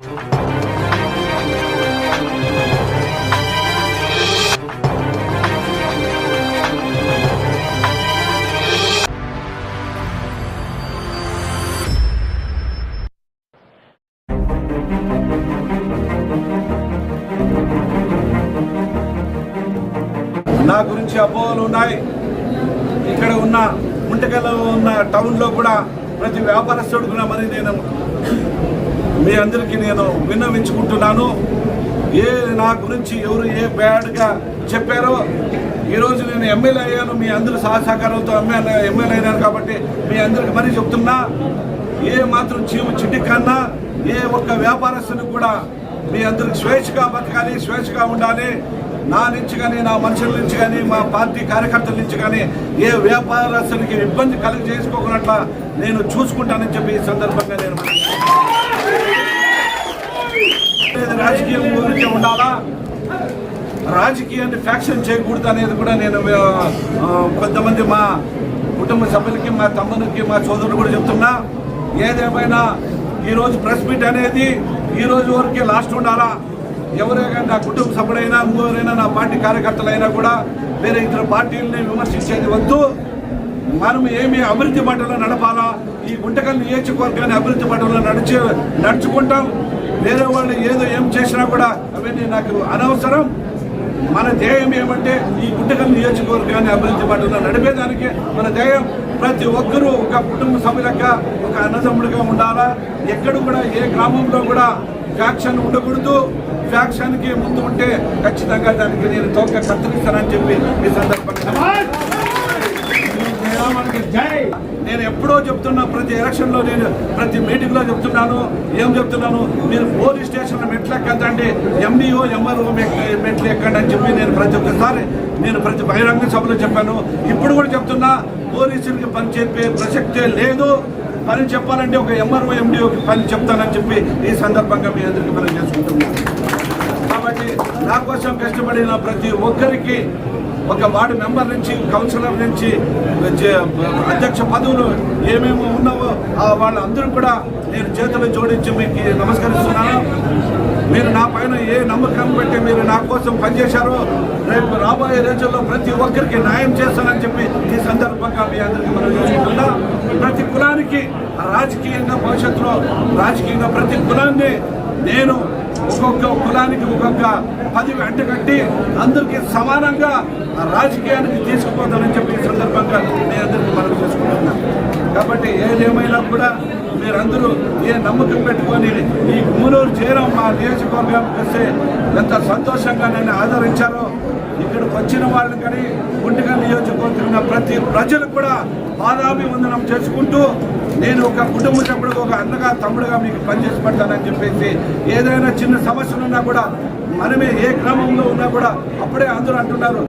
నా గురించి అపోహలు ఉన్నాయి. ఇక్కడ ఉన్న ముంటకల్లో ఉన్న టౌన్లో కూడా ప్రతి వ్యాపారస్తుడు కూడా మరి నేను మీ అందరికీ నేను విన్నవించుకుంటున్నాను. ఏ నా గురించి ఎవరు ఏ బ్యాడ్గా చెప్పారో ఈరోజు నేను ఎమ్మెల్యే అయ్యాను మీ అందరి సహసహకారంతో ఎమ్మెల్యే ఎమ్మెల్యే అయినాను కాబట్టి మీ అందరికి మరీ చెప్తున్నా ఏ మాత్రం చీము చిట్టి కన్నా ఏ ఒక్క వ్యాపారస్తుని కూడా మీ అందరికి స్వేచ్ఛగా బతకాలి స్వేచ్ఛగా ఉండాలి. నా నుంచి కానీ నా మనుషుల నుంచి కానీ మా పార్టీ కార్యకర్తల నుంచి కానీ ఏ వ్యాపారస్తునికి ఇబ్బంది కలుగజేసుకోకున్నట్ల నేను చూసుకుంటానని చెప్పి ఈ సందర్భంగా నేను రాజకీయం గురించి ఉండాలా? రాజకీయాన్ని ఫ్యాక్షన్ చేయకూడదు అనేది కూడా నేను కొంతమంది మా కుటుంబ సభ్యులకి మా తమ్మునికి మా సోదరుడు కూడా చెప్తున్నా. ఏదేమైనా ఈరోజు ప్రెస్ మీట్ అనేది ఈ రోజు వరకే లాస్ట్ ఉండాలా? ఎవరైనా నా కుటుంబ సభ్యుడైనా ఇంకోరైనా నా పార్టీ కార్యకర్తలైనా కూడా వేరే ఇతర పార్టీలని విమర్శించేది వద్దు. మనం ఏమి అభివృద్ధి బాటలో నడపాలా? ఈ గుంటకల్ నియోజకవర్గాన్ని అభివృద్ధి బాటలో నడిచే నడుచుకుంటాం. వేరే వాళ్ళు ఏదో ఏం చేసినా కూడా అవన్నీ నాకు అనవసరం. మన ధ్యేయం ఏమంటే ఈ గుంటకల్ నియోజకవర్గాన్ని అభివృద్ధి బాటలో నడిపేదానికి మన ధ్యేయం ప్రతి ఒక్కరూ ఒక కుటుంబ సభ్యులుగా ఒక అన్నదమ్ముడుగా ఉండాలా? ఎక్కడ కూడా ఏ గ్రామంలో కూడా ఫ్యాక్షన్ ఉండకూడదు. ఫ్యాక్షన్కి ముందు ఉంటే ఖచ్చితంగా దానికి నేను తోక కత్తిరిస్తానని చెప్పి ఈ సందర్భంగా నేను ఎప్పుడో చెప్తున్నా ప్రతి ఎలక్షన్లో నేను ప్రతి మీటింగ్లో చెప్తున్నాను ఏం చెప్తున్నాను మీరు పోలీస్ స్టేషన్ మెట్లు ఎక్కద్దండి ఎంఈఓ ఎంఆర్ఓ మెట్లు ఎక్కండి అని చెప్పి నేను ప్రతి ఒక్కసారి నేను ప్రతి బహిరంగ సభలో చెప్పాను. ఇప్పుడు కూడా చెప్తున్నా పోలీసులకి పని చెప్పే ప్రసక్తే లేదు. పని చెప్పాలంటే ఒక ఎంఆర్ఓ ఎండిఓకి పని చెప్తానని చెప్పి ఈ సందర్భంగా మీ అందరికీ మనం చేసుకుంటున్నాను కాబట్టి నా కోసం కష్టపడిన ప్రతి ఒక్కరికి ఒక వార్డు మెంబర్ నుంచి కౌన్సిలర్ నుంచి అధ్యక్ష పదవులు ఏమేమి ఉన్నావో ఆ వాళ్ళందరూ కూడా నేను చేతులు జోడించి మీకు నమస్కరిస్తున్నాను. మీరు నా పైన ఏ నమ్మకం పెట్టి మీరు నా కోసం పనిచేశారో రేపు రాబోయే రోజుల్లో ప్రతి ఒక్కరికి న్యాయం చేస్తానని చెప్పి ఈ సందర్భంగా మీ అందరికీ మనం చేసుకుంటున్నా. ప్రతి కులానికి రాజకీయంగా భవిష్యత్తులో రాజకీయంగా ప్రతి కులాన్ని నేను ఒక్కొక్క కులానికి ఒక్కొక్క పది వెంట కట్టి అందరికీ సమానంగా ఆ రాజకీయానికి తీసుకుపోతానని చెప్పి ఈ సందర్భంగా మీ అందరికీ మనం చేసుకుంటున్నాం. కాబట్టి ఏదేమైనా కూడా మీరందరూ ఏ నమ్మకం పెట్టుకొని ఈ మూలూరు చేయడం మా నియోజకవర్గానికి వస్తే ఎంత సంతోషంగా నేను ఆదరించారో ఇక్కడికి వచ్చిన వాళ్ళు కానీ గుంటగా నియోజకవర్గం ప్రతి ప్రజలు కూడా పాదాభివందనం చేసుకుంటూ నేను ఒక కుటుంబ సభ్యుడికి ఒక అన్నగా తమ్ముడుగా మీకు పనిచేసి పెడతానని చెప్పేసి ఏదైనా చిన్న సమస్యలు ఉన్నా కూడా మనమే ఏ క్రమంలో ఉన్నా కూడా అప్పుడే అందరూ అంటున్నారు.